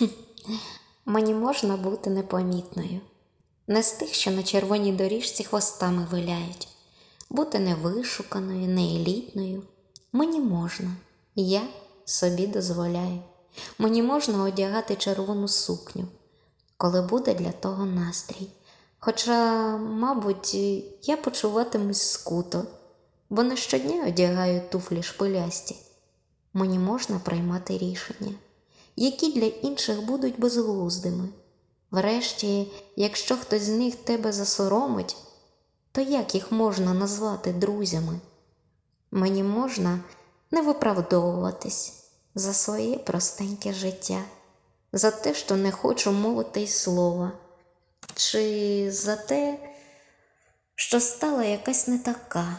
Мені можна бути непомітною, не з тих, що на червоній доріжці хвостами виляють, бути невишуканою, не елітною. Мені можна, я собі дозволяю. Мені можна одягати червону сукню, коли буде для того настрій. Хоча, мабуть, я почуватимусь скуто, бо не щодня одягаю туфлі шпилясті. Мені можна приймати рішення, які для інших будуть безглуздими. Врешті, якщо хтось з них тебе засоромить, то як їх можна назвати друзями? Мені можна не виправдовуватись за своє простеньке життя, за те, що не хочу мовити й слова, чи за те, що стала якась не така,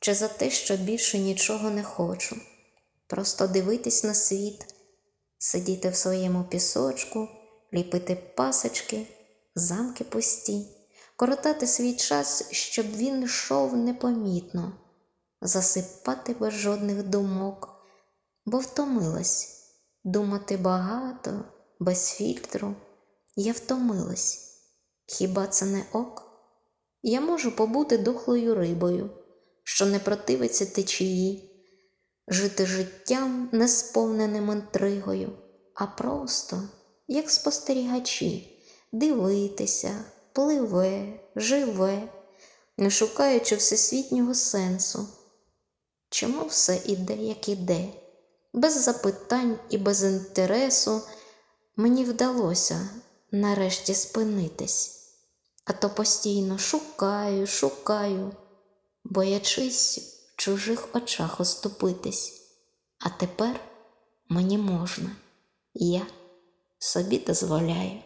чи за те, що більше нічого не хочу. Просто дивитись на світ, сидіти в своєму пісочку, ліпити пасочки, замки пусті, коротати свій час, щоб він йшов непомітно, засипати без жодних думок, бо втомилась думати багато, без фільтру. Я втомилась. Хіба це не ок? Я можу побути дохлою рибою, що не противиться течії жити життям, не сповненим інтригою, а просто, як спостерігачі, дивитися, пливе, живе, не шукаючи всесвітнього сенсу. Чому все іде, як іде? Без запитань і без інтересу мені вдалося нарешті спинитись, а то постійно шукаю, шукаю, боячись чужих очах оступитись. А тепер мені можна, я собі дозволяю.